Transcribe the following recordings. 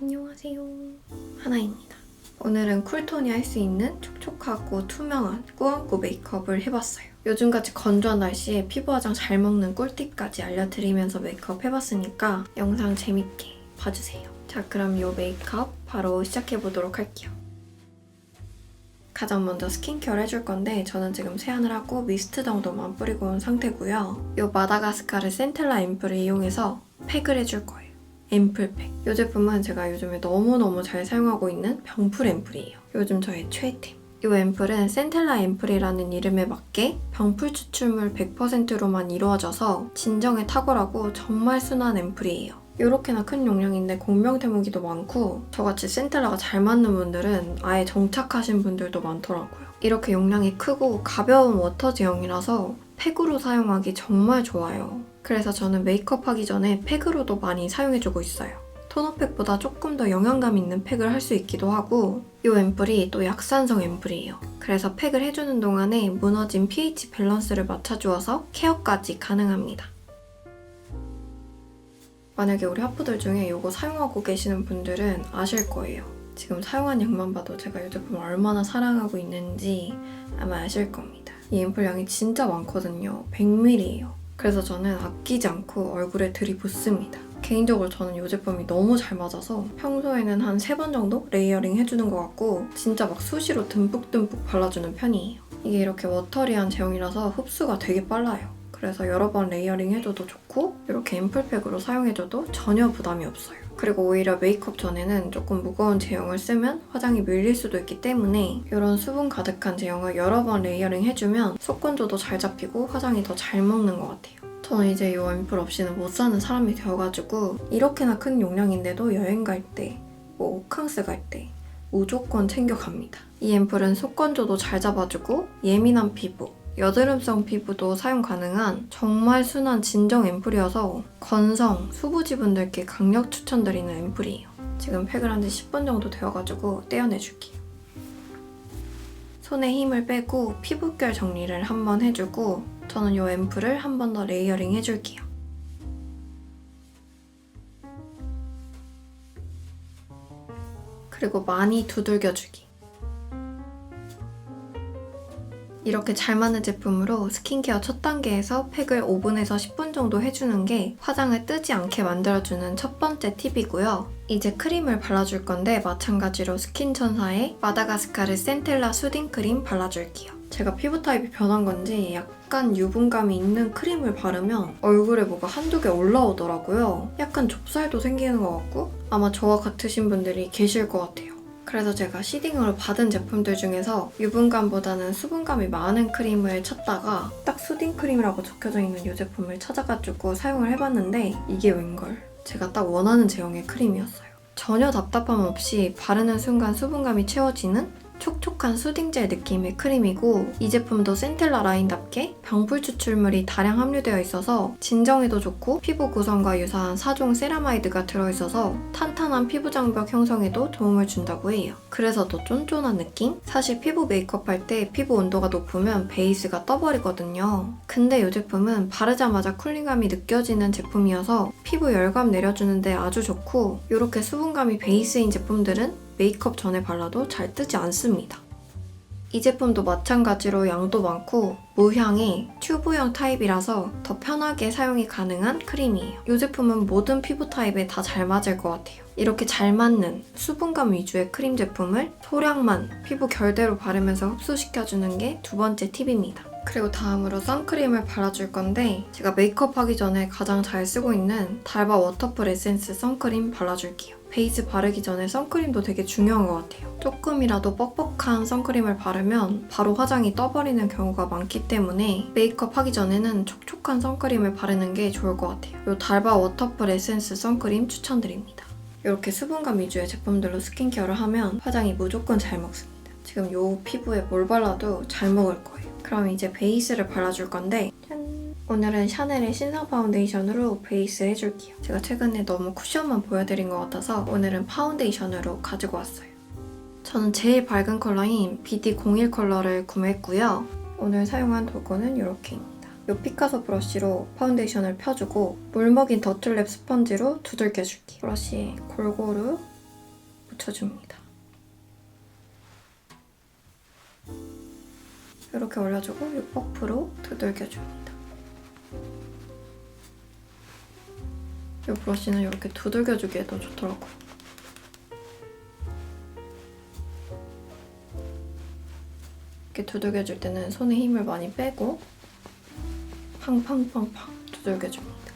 안녕하세요. 하나입니다. 오늘은 쿨톤이 할 수 있는 촉촉하고 투명한 꾸안꾸 메이크업을 해봤어요. 요즘같이 건조한 날씨에 피부 화장 잘 먹는 꿀팁까지 알려드리면서 메이크업 해봤으니까 영상 재밌게 봐주세요. 자, 그럼 이 메이크업 바로 시작해보도록 할게요. 가장 먼저 스킨케어를 해줄 건데 저는 지금 세안을 하고 미스트 정도만 뿌리고 온 상태고요. 이 마다가스카르 센텔라 앰플을 이용해서 팩을 해줄 거예요. 앰플팩. 이 제품은 제가 요즘에 너무너무 잘 사용하고 있는 병풀 앰플이에요. 요즘 저의 최애템. 이 앰플은 센텔라 앰플이라는 이름에 맞게 병풀 추출물 100%로만 이루어져서 진정에 탁월하고 정말 순한 앰플이에요. 이렇게나 큰 용량인데 공명 태무기도 많고 저같이 센텔라가 잘 맞는 분들은 아예 정착하신 분들도 많더라고요. 이렇게 용량이 크고 가벼운 워터 제형이라서 팩으로 사용하기 정말 좋아요. 그래서 저는 메이크업 하기 전에 팩으로도 많이 사용해주고 있어요. 토너팩보다 조금 더 영양감 있는 팩을 할 수 있기도 하고 이 앰플이 또 약산성 앰플이에요. 그래서 팩을 해주는 동안에 무너진 pH 밸런스를 맞춰주어서 케어까지 가능합니다. 만약에 우리 하프들 중에 이거 사용하고 계시는 분들은 아실 거예요. 지금 사용한 양만 봐도 제가 이 제품을 얼마나 사랑하고 있는지 아마 아실 겁니다. 이 앰플 양이 진짜 많거든요. 100ml예요. 그래서 저는 아끼지 않고 얼굴에 들이붓습니다. 개인적으로 저는 이 제품이 너무 잘 맞아서 평소에는 한 3번 정도 레이어링 해주는 것 같고 진짜 막 수시로 듬뿍듬뿍 발라주는 편이에요. 이게 이렇게 워터리한 제형이라서 흡수가 되게 빨라요. 그래서 여러 번 레이어링 해줘도 좋고 이렇게 앰플팩으로 사용해줘도 전혀 부담이 없어요. 그리고 오히려 메이크업 전에는 조금 무거운 제형을 쓰면 화장이 밀릴 수도 있기 때문에 이런 수분 가득한 제형을 여러 번 레이어링 해주면 속건조도 잘 잡히고 화장이 더 잘 먹는 것 같아요. 저는 이제 이 앰플 없이는 못 사는 사람이 되어가지고 이렇게나 큰 용량인데도 여행 갈 때, 뭐 호캉스 갈 때 무조건 챙겨갑니다. 이 앰플은 속건조도 잘 잡아주고 예민한 피부, 여드름성 피부도 사용 가능한 정말 순한 진정 앰플이어서 건성, 수부지 분들께 강력 추천드리는 앰플이에요. 지금 팩을 한 지 10분 정도 되어가지고 떼어내줄게요. 손에 힘을 빼고 피부결 정리를 한번 해주고 저는 이 앰플을 한 번 더 레이어링 해줄게요. 그리고 많이 두들겨주기. 이렇게 잘 맞는 제품으로 스킨케어 첫 단계에서 팩을 5분에서 10분 정도 해주는 게 화장을 뜨지 않게 만들어주는 첫 번째 팁이고요. 이제 크림을 발라줄 건데 마찬가지로 스킨천사의 마다가스카르 센텔라 수딩 크림 발라줄게요. 제가 피부 타입이 변한 건지 약간 유분감이 있는 크림을 바르면 얼굴에 뭐가 한두 개 올라오더라고요. 약간 좁쌀도 생기는 것 같고 아마 저와 같으신 분들이 계실 것 같아요. 그래서 제가 시딩으로 받은 제품들 중에서 유분감보다는 수분감이 많은 크림을 찾다가 딱 수딩 크림이라고 적혀져 있는 이 제품을 찾아가지고 사용을 해봤는데 이게 웬걸 제가 딱 원하는 제형의 크림이었어요. 전혀 답답함 없이 바르는 순간 수분감이 채워지는 촉촉한 수딩젤 느낌의 크림이고 이 제품도 센텔라 라인답게 병풀 추출물이 다량 함유되어 있어서 진정에도 좋고 피부 구성과 유사한 4종 세라마이드가 들어있어서 탄탄한 피부 장벽 형성에도 도움을 준다고 해요. 그래서 더 쫀쫀한 느낌? 사실 피부 메이크업 할 때 피부 온도가 높으면 베이스가 떠버리거든요. 근데 이 제품은 바르자마자 쿨링감이 느껴지는 제품이어서 피부 열감 내려주는데 아주 좋고 이렇게 수분감이 베이스인 제품들은 메이크업 전에 발라도 잘 뜨지 않습니다. 이 제품도 마찬가지로 양도 많고 무향의 튜브형 타입이라서 더 편하게 사용이 가능한 크림이에요. 이 제품은 모든 피부 타입에 다 잘 맞을 것 같아요. 이렇게 잘 맞는 수분감 위주의 크림 제품을 소량만 피부 결대로 바르면서 흡수시켜주는 게 두 번째 팁입니다. 그리고 다음으로 선크림을 발라줄 건데 제가 메이크업 하기 전에 가장 잘 쓰고 있는 달바 워터풀 에센스 선크림 발라줄게요. 베이스 바르기 전에 선크림도 되게 중요한 것 같아요. 조금이라도 뻑뻑한 선크림을 바르면 바로 화장이 떠버리는 경우가 많기 때문에 메이크업 하기 전에는 촉촉한 선크림을 바르는 게 좋을 것 같아요. 이 달바 워터풀 에센스 선크림 추천드립니다. 이렇게 수분감 위주의 제품들로 스킨케어를 하면 화장이 무조건 잘 먹습니다. 지금 이 피부에 뭘 발라도 잘 먹을 거예요. 그럼 이제 베이스를 발라줄 건데 짠! 오늘은 샤넬의 신상 파운데이션으로 베이스 해줄게요. 제가 최근에 너무 쿠션만 보여드린 것 같아서 오늘은 파운데이션으로 가지고 왔어요. 저는 제일 밝은 컬러인 BD01 컬러를 구매했고요. 오늘 사용한 도구는 이렇게입니다. 이 피카소 브러쉬로 파운데이션을 펴주고 물 먹인 더툴랩 스펀지로 두들겨줄게요. 브러쉬에 골고루 묻혀줍니다. 이렇게 올려주고 이 퍼프로 두들겨줍니다. 이 브러쉬는 이렇게 두들겨주기에도 좋더라고요. 이렇게 두들겨줄 때는 손에 힘을 많이 빼고 팡팡팡팡 두들겨줍니다.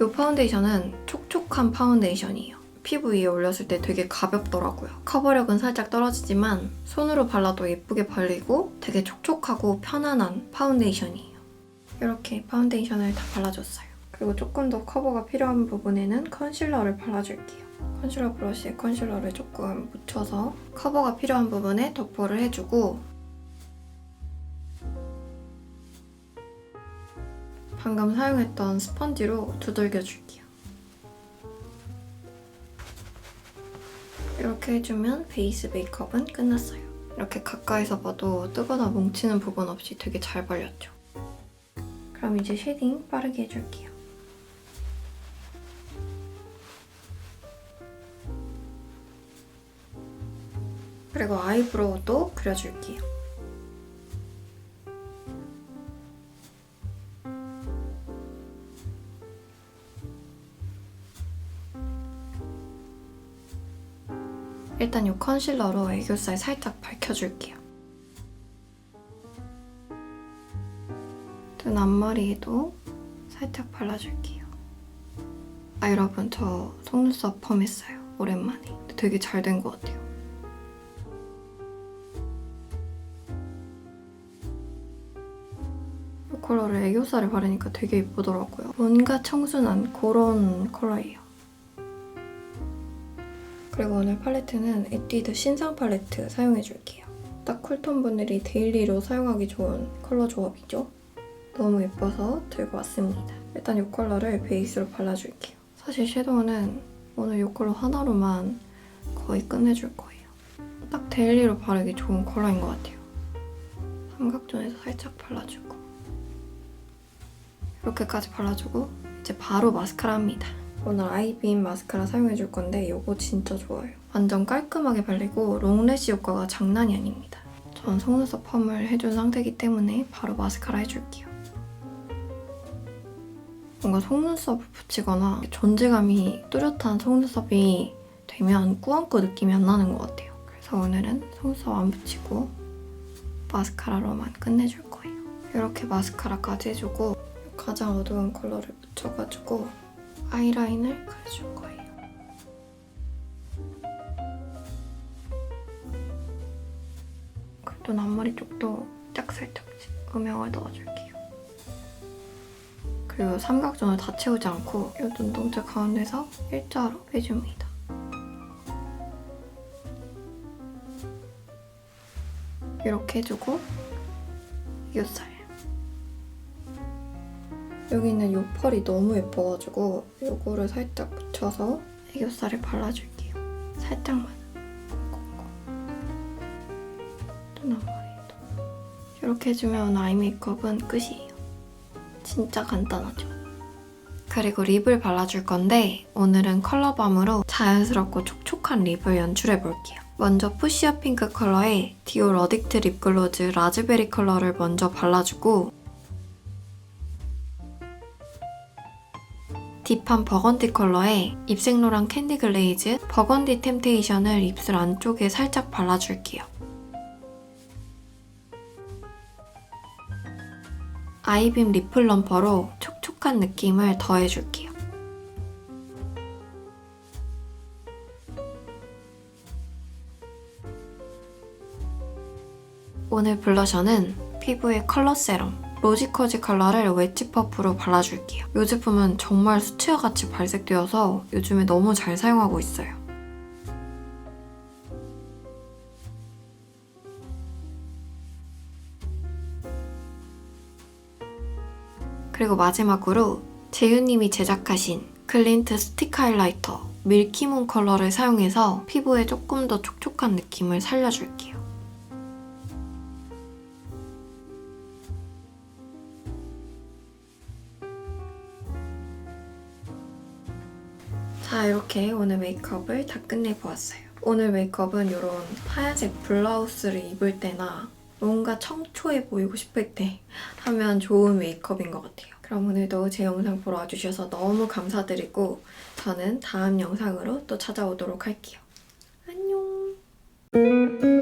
이 파운데이션은 촉촉한 파운데이션이에요. 피부 위에 올렸을 때 되게 가볍더라고요. 커버력은 살짝 떨어지지만 손으로 발라도 예쁘게 발리고 되게 촉촉하고 편안한 파운데이션이에요. 이렇게 파운데이션을 다 발라줬어요. 그리고 조금 더 커버가 필요한 부분에는 컨실러를 발라줄게요. 컨실러 브러쉬에 컨실러를 조금 묻혀서 커버가 필요한 부분에 덮어를 해주고 방금 사용했던 스펀지로 두들겨줄게요. 이렇게 해주면 베이스 메이크업은 끝났어요. 이렇게 가까이서 봐도 뜨거나 뭉치는 부분 없이 되게 잘 발렸죠. 그럼 이제 쉐딩 빠르게 해줄게요. 그리고 아이브로우도 그려줄게요. 일단 이 컨실러로 애교살 살짝 밝혀줄게요. 눈 앞머리에도 살짝 발라줄게요. 아 여러분 저 속눈썹 펌했어요. 오랜만에. 되게 잘 된 것 같아요. 컬러를 애교살에 바르니까 되게 예쁘더라고요. 뭔가 청순한 그런 컬러예요. 그리고 오늘 팔레트는 에뛰드 신상 팔레트 사용해줄게요. 딱 쿨톤 분들이 데일리로 사용하기 좋은 컬러 조합이죠. 너무 예뻐서 들고 왔습니다. 일단 이 컬러를 베이스로 발라줄게요. 사실 섀도우는 오늘 이 컬러 하나로만 거의 끝내줄 거예요. 딱 데일리로 바르기 좋은 컬러인 것 같아요. 삼각존에서 살짝 발라주고 이렇게까지 발라주고 이제 바로 마스카라 합니다. 오늘 아이빔 마스카라 사용해줄 건데 이거 진짜 좋아요. 완전 깔끔하게 발리고 롱래쉬 효과가 장난이 아닙니다. 전 속눈썹 펌을 해준 상태이기 때문에 바로 마스카라 해줄게요. 뭔가 속눈썹을 붙이거나 존재감이 뚜렷한 속눈썹이 되면 꾸안꾸 느낌이 안 나는 것 같아요. 그래서 오늘은 속눈썹 안 붙이고 마스카라로만 끝내줄 거예요. 이렇게 마스카라까지 해주고 가장 어두운 컬러를 묻혀가지고 아이라인을 그려줄 거예요. 그리고 앞머리 쪽도 짝 살짝 음영을 넣어줄게요. 그리고 삼각존을 다 채우지 않고 이 눈동자 가운데서 일자로 빼줍니다. 이렇게 해주고 이웃살 여기 있는 이 펄이 너무 예뻐가지고 이거를 살짝 붙여서 애교살에 발라줄게요. 살짝만. 눈 앞머리도. 이렇게 해주면 아이 메이크업은 끝이에요. 진짜 간단하죠? 그리고 립을 발라줄 건데 오늘은 컬러밤으로 자연스럽고 촉촉한 립을 연출해볼게요. 먼저 푸시어 핑크 컬러의 디올 어딕트 립글로즈 라즈베리 컬러를 먼저 발라주고 딥한 버건디 컬러의 입생로랑 캔디 글레이즈 버건디 템테이션을 입술 안쪽에 살짝 발라줄게요. 아이빔 립 플럼퍼로 촉촉한 느낌을 더해줄게요. 오늘 블러셔는 피부에 컬러 세럼, 로지커지 컬러를 웨지 퍼프로 발라줄게요. 이 제품은 정말 수치와 같이 발색되어서 요즘에 너무 잘 사용하고 있어요. 그리고 마지막으로 재윤님이 제작하신 글린트 스틱 하이라이터 밀키문 컬러를 사용해서 피부에 조금 더 촉촉한 느낌을 살려줄게요. 자, 이렇게 오늘 메이크업을 다 끝내보았어요. 오늘 메이크업은 이런 하얀색 블라우스를 입을 때나 뭔가 청초해 보이고 싶을 때 하면 좋은 메이크업인 것 같아요. 그럼 오늘도 제 영상 보러 와주셔서 너무 감사드리고 저는 다음 영상으로 또 찾아오도록 할게요. 안녕!